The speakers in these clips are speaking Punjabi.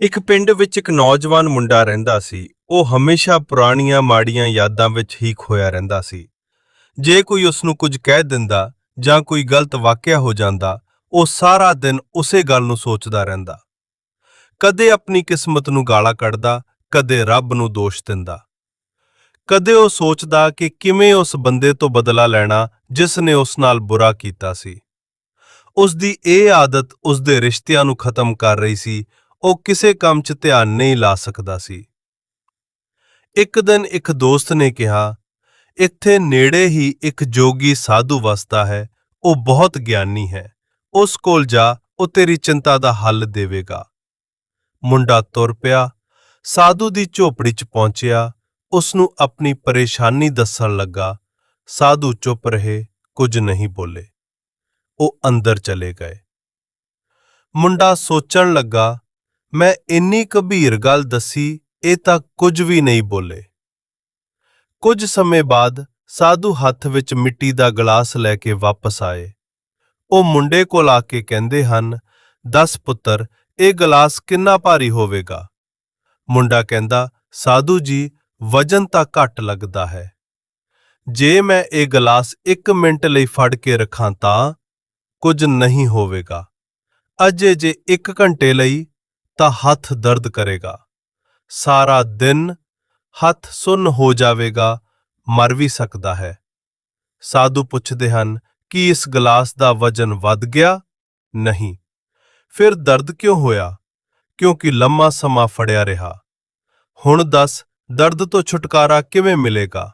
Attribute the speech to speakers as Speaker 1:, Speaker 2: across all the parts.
Speaker 1: ਇੱਕ ਪਿੰਡ ਵਿੱਚ ਇੱਕ ਨੌਜਵਾਨ ਮੁੰਡਾ ਰਹਿੰਦਾ ਸੀ, ਉਹ ਹਮੇਸ਼ਾ ਪੁਰਾਣੀਆਂ ਮਾੜੀਆਂ ਯਾਦਾਂ ਵਿੱਚ ਹੀ ਖੋਇਆ ਰਹਿੰਦਾ ਸੀ। ਜੇ ਕੋਈ ਉਸ ਨੂੰ ਕੁਝ ਕਹਿ ਦਿੰਦਾ ਜਾਂ ਕੋਈ ਗਲਤ ਵਾਕਿਆ ਹੋ ਜਾਂਦਾ, ਉਹ ਸਾਰਾ ਦਿਨ ਉਸੇ ਗੱਲ ਨੂੰ ਸੋਚਦਾ ਰਹਿੰਦਾ। ਕਦੇ ਆਪਣੀ ਕਿਸਮਤ ਨੂੰ ਗਾਲਾਂ ਕੱਢਦਾ, ਕਦੇ ਰੱਬ ਨੂੰ ਦੋਸ਼ ਦਿੰਦਾ। ਕਦੇ ਉਹ ਸੋਚਦਾ ਕਿ ਕਿਵੇਂ ਉਸ ਬੰਦੇ ਤੋਂ ਬਦਲਾ ਲੈਣਾ ਜਿਸ ਨੇ ਉਸ ਨਾਲ ਬੁਰਾ ਕੀਤਾ ਸੀ। ਉਸ ਦੀ ਇਹ ਆਦਤ ਉਸ ਦੇ ਰਿਸ਼ਤਿਆਂ ਨੂੰ ਖਤਮ ਕਰ ਰਹੀ ਸੀ ਉਹ ਕਿਸੇ ਕੰਮ 'ਚ ਧਿਆਨ ਨਹੀਂ ਲਾ ਸਕਦਾ ਸੀ। ਇੱਕ ਦਿਨ ਇੱਕ ਦੋਸਤ ਨੇ ਕਿਹਾ, ਇੱਥੇ ਨੇੜੇ ਹੀ ਇੱਕ ਜੋਗੀ ਸਾਧੂ ਵਸਦਾ ਹੈ, ਉਹ ਬਹੁਤ ਗਿਆਨੀ ਹੈ, ਉਸ ਕੋਲ ਜਾ, ਉਹ ਤੇਰੀ ਚਿੰਤਾ ਦਾ ਹੱਲ ਦੇਵੇਗਾ। ਮੁੰਡਾ ਤੁਰ ਪਿਆ, ਸਾਧੂ ਦੀ ਝੋਪੜੀ 'ਚ ਪਹੁੰਚਿਆ, ਉਸ ਨੂੰ ਆਪਣੀ ਪਰੇਸ਼ਾਨੀ ਦੱਸਣ ਲੱਗਾ। ਸਾਧੂ ਚੁੱਪ ਰਹੇ, ਕੁਝ ਨਹੀਂ ਬੋਲੇ। ਉਹ ਅੰਦਰ ਚਲੇ ਗਏ। ਮੁੰਡਾ ਸੋਚਣ ਲੱਗਾ ਮੈਂ ਇੰਨੀ ਗੰਭੀਰ ਗੱਲ ਦੱਸੀ, ਇਹ ਤਾਂ ਕੁਝ ਵੀ ਨਹੀਂ ਬੋਲੇ। ਕੁਝ ਸਮੇਂ ਬਾਅਦ ਸਾਧੂ ਹੱਥ ਵਿੱਚ ਮਿੱਟੀ ਦਾ ਗਲਾਸ ਲੈ ਕੇ ਵਾਪਸ ਆਏ। ਉਹ ਮੁੰਡੇ ਕੋਲ ਆ ਕੇ ਕਹਿੰਦੇ ਹਨ, ਦਸ ਪੁੱਤਰ, ਇਹ ਗਲਾਸ ਕਿੰਨਾ ਭਾਰੀ ਹੋਵੇਗਾ? ਮੁੰਡਾ ਕਹਿੰਦਾ, ਸਾਧੂ ਜੀ, ਵਜਨ ਤਾਂ ਘੱਟ ਲੱਗਦਾ ਹੈ। ਜੇ ਮੈਂ ਇਹ ਗਲਾਸ 1 ਮਿੰਟ ਲਈ ਫੜ ਕੇ ਰੱਖਾਂ ਤਾਂ ਕੁਝ ਨਹੀਂ ਹੋਵੇਗਾ। ਅਜੇ ਜੇ 1 ਘੰਟੇ ਲਈ ਤਾਂ ਹੱਥ ਦਰਦ ਕਰੇਗਾ। ਸਾਰਾ ਦਿਨ ਹੱਥ ਸੁੰਨ ਹੋ ਜਾਵੇਗਾ, ਮਰ ਵੀ ਸਕਦਾ ਹੈ। ਸਾਧੂ ਪੁੱਛਦੇ ਹਨ, ਕਿ ਇਸ ਗਲਾਸ ਦਾ ਵਜਨ ਵੱਧ ਗਿਆ? ਨਹੀਂ। ਫਿਰ ਦਰਦ ਕਿਉਂ ਹੋਇਆ? ਕਿਉਂਕਿ ਲੰਮਾ ਸਮਾਂ ਫੜਿਆ ਰਿਹਾ। ਹੁਣ ਦੱਸ, ਦਰਦ ਤੋਂ ਛੁਟਕਾਰਾ ਕਿਵੇਂ ਮਿਲੇਗਾ?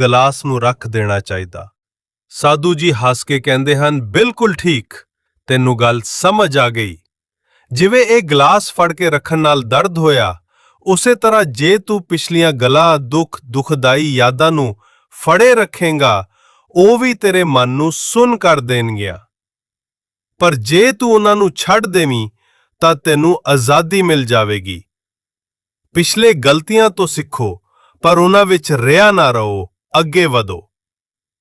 Speaker 1: ਗਲਾਸ ਨੂੰ ਰੱਖ ਦੇਣਾ ਚਾਹੀਦਾ। ਸਾਧੂ ਜੀ ਹੱਸ ਕੇ ਕਹਿੰਦੇ ਹਨ, ਬਿਲਕੁਲ ਠੀਕ। ਤੈਨੂੰ ਗੱਲ ਸਮਝ ਆ ਗਈ। ਜਿਵੇਂ ਇਹ ਗਲਾਸ ਫੜ ਕੇ ਰੱਖਣ ਨਾਲ ਦਰਦ ਹੋਇਆ, ਉਸੇ ਤਰ੍ਹਾਂ ਜੇ ਤੂੰ ਪਿਛਲੀਆਂ ਗਲਾ ਦੁੱਖ ਦੁਖਦਾਈ ਯਾਦਾਂ ਨੂੰ ਫੜੇ ਰੱਖੇਗਾ, ਉਹ ਵੀ ਤੇਰੇ ਮਨ ਨੂੰ ਸੁੰਨ ਕਰ ਦੇਣਗੀਆਂ। ਪਰ ਜੇ ਤੂੰ ਉਹਨਾਂ ਨੂੰ ਛੱਡ ਦੇਵੀਂ, ਤਾਂ ਤੈਨੂੰ ਆਜ਼ਾਦੀ ਮਿਲ ਜਾਵੇਗੀ। ਪਿਛਲੇ ਗਲਤੀਆਂ ਤੋਂ ਸਿੱਖੋ, ਪਰ ਉਹਨਾਂ ਵਿੱਚ ਰਿਆ ਨਾ ਰਹੋ, ਅੱਗੇ ਵਧੋ।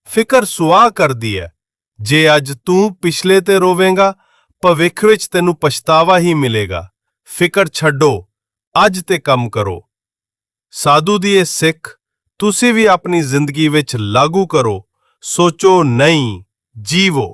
Speaker 1: ਫਿਕਰ ਸੁਆਹ ਕਰਦੀ ਹੈ ਜੇ ਅੱਜ ਤੂੰ ਪਿਛਲੇ ਤੇ ਰੋਵੇਂਗਾ ਭਵਿੱਖ ਵਿੱਚ ਤੈਨੂੰ ਪਛਤਾਵਾ ਹੀ ਮਿਲੇਗਾ। ਫਿਕਰ ਛੱਡੋ, ਅੱਜ ਤੇ ਕੰਮ ਕਰੋ। ਸਾਧੂ ਦੀ ਇਹ ਸਿੱਖ, ਤੁਸੀਂ ਵੀ ਆਪਣੀ ਜ਼ਿੰਦਗੀ ਵਿੱਚ ਲਾਗੂ ਕਰੋ, ਸੋਚੋ ਨਹੀਂ, ਜੀਵੋ।